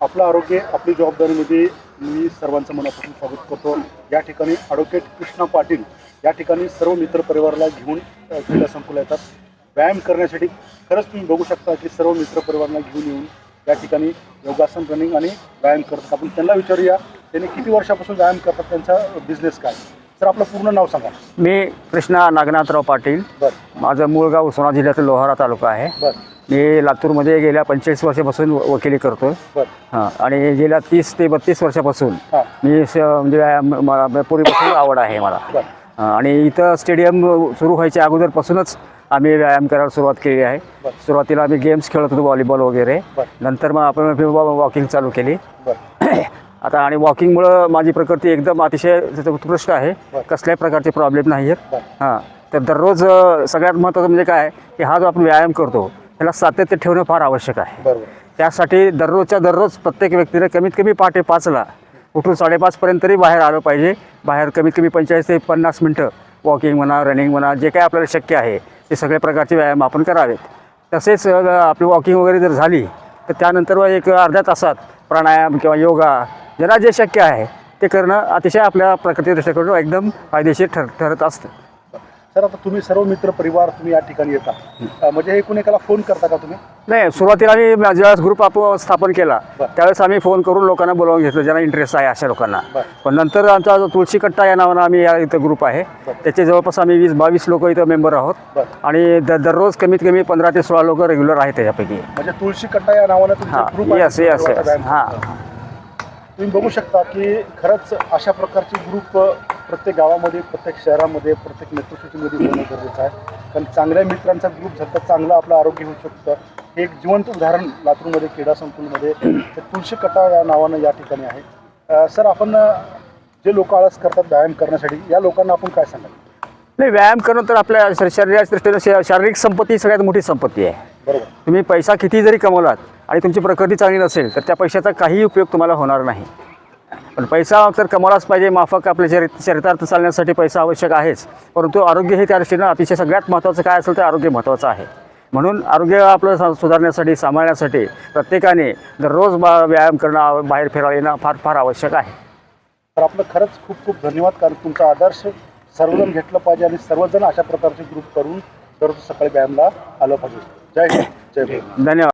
आपलं आरोग्य आपली जबाबदारीमध्ये मी सर्वांचं मनापासून स्वागत करतो. या ठिकाणी ॲडव्होकेट कृष्णा पाटील या ठिकाणी सर्व मित्र परिवाराला घेऊन क्रीडा संकुल येतात. व्यायाम करण्यासाठी खरंच तुम्ही बघू शकता की सर्व मित्र परिवारांना घेऊन येऊन या ठिकाणी योगासन रनिंग आणि व्यायाम करतात. आपण त्यांना विचारूया त्यांनी किती वर्षापासून व्यायाम करतात त्यांचा बिझनेस काय? सर आपलं पूर्ण नाव सांगा. मी कृष्णा नागनाथराव पाटील. बरं. माझं मूळ गाव उस्मानाबाद जिल्ह्यातील लोहारा तालुका आहे. बरं. मी लातूरमध्ये गेल्या पंचेचाळीस वर्षापासून व- वकिली करतो हां आणि गेल्या तीस ते बत्तीस वर्षापासून हां. मी स- म्हणजे व्यायाम- मला पूर्वीपासून आवड आहे मला. बरं. हां, आणि इथं स्टेडियम सुरू व्हायच्या अगोदरपासूनच आम्ही व्यायाम करायला सुरुवात केली आहे. बरं. सुरुवातीला आम्ही गेम्स खेळत होतो व्हॉलीबॉल वगैरे. बरं. नंतर मग आपण वॉकिंग चालू केली. बरं. आता आणि वॉकिंगमुळं माझी प्रकृती एकदम अतिशय उत्कृष्ट आहे. बरं. कसल्याही प्रकारचे प्रॉब्लेम नाही आहेत बरं. हां तर दररोज अ, सगळ्यात महत्त्वाचं म्हणजे काय की हा जो आपण व्यायाम करतो त्याला सातत्य ठेवणं फार आवश्यक आहे. त्यासाठी दररोजच्या दररोज प्रत्येक व्यक्तीने कमीत कमी पहाटे पाचला उठून साडेपाचपर्यंत तरी बाहेर आलं पाहिजे. बाहेर कमीत कमी पंचेचाळीस ते पन्नास मिनटं वॉकिंग म्हणा रनिंग म्हणा जे काय आपल्याला शक्य आहे ते सगळे प्रकारचे व्यायाम आपण करावेत. तसेच आपली वॉकिंग वगैरे जर झाली तर त्यानंतर एक अर्ध्या तासात प्राणायाम किंवा योगा ज्याला जे शक्य आहे ते करणं अतिशय आपल्या प्रकृती दृष्टीकडून एकदम फायदेशीर ठर ठरत असतं. सर आता तुम्ही सर्व मित्र परिवार तुम्ही या ठिकाणी येता. म्हणजे हे कुणी एकाला फोन करता का तुम्ही? नाही सुरुवातीला आम्ही ज्यावेळेस ग्रुप आपण स्थापन केला. त्यावेळेस आम्ही फोन करून लोकांना बोलावून घेतलं ज्यांना इंटरेस्ट आहे अशा लोकांना. पण नंतर आमचा जो तुळशी कट्टा या नावानं आम्ही या इथं ग्रुप आहे. त्याचे जवळपास आम्ही वीस बावीस लोक इथं मेंबर आहोत. आणि दररोज कमीत कमी पंधरा ते सोळा लोक रेग्युलर आहेत त्याच्यापैकी. म्हणजे तुळशी कट्टा या नावानं हां. येस येस हां. तुम्ही बघू शकता की खरंच अशा प्रकारचे ग्रुप प्रत्येक गावामध्ये प्रत्येक शहरामध्ये प्रत्येक मेट्रो सिटीमध्ये होणं गरजेचं आहे. कारण चांगल्या मित्रांचा ग्रुप झाला तर चांगलं आपलं आरोग्य होऊ शकतं. हे एक जिवंत उदाहरण लातूरमध्ये क्रीडा संकुलमध्ये तुळशी कट्टा या नावानं या ठिकाणी आहे. सर आपण जे लोक आळस करतात व्यायाम करण्यासाठी या लोकांना आपण काय सांगाल? नाही व्यायाम करणं तर आपल्या शर- शरीराच्या दृष्टीनं शारीरिक संपत्ती ही सगळ्यात मोठी संपत्ती आहे. बरोबर. तुम्ही पैसा किती जरी कमवलात आणि तुमची प्रकृती चांगली नसेल तर त्या पैशाचा काहीही उपयोग तुम्हाला होणार नाही. पण पैसा तर कमवलाच पाहिजे. माफक आपल्या शरीर चरितार्थ चालण्यासाठी पैसा आवश्यक आहेच. परंतु आरोग्य हे त्या दृष्टीनं अतिशय सगळ्यात महत्त्वाचं काय असेल तर आरोग्य महत्त्वाचं आहे. म्हणून आरोग्य आपलं सा- सुधारण्यासाठी सांभाळण्यासाठी प्रत्येकाने दररोज बा व्यायाम करणं बाहेर फिरायला येणं फार फार आवश्यक आहे. तर आपलं खरंच खूप खूप धन्यवाद. कारण तुमचा आदर्श सर्वजण घेतलं पाहिजे आणि सर्वजण अशा प्रकारचे ग्रुप करून दररोज सकाळी व्यायामला आलं पाहिजे. जय हिंद. जय धन्यवाद.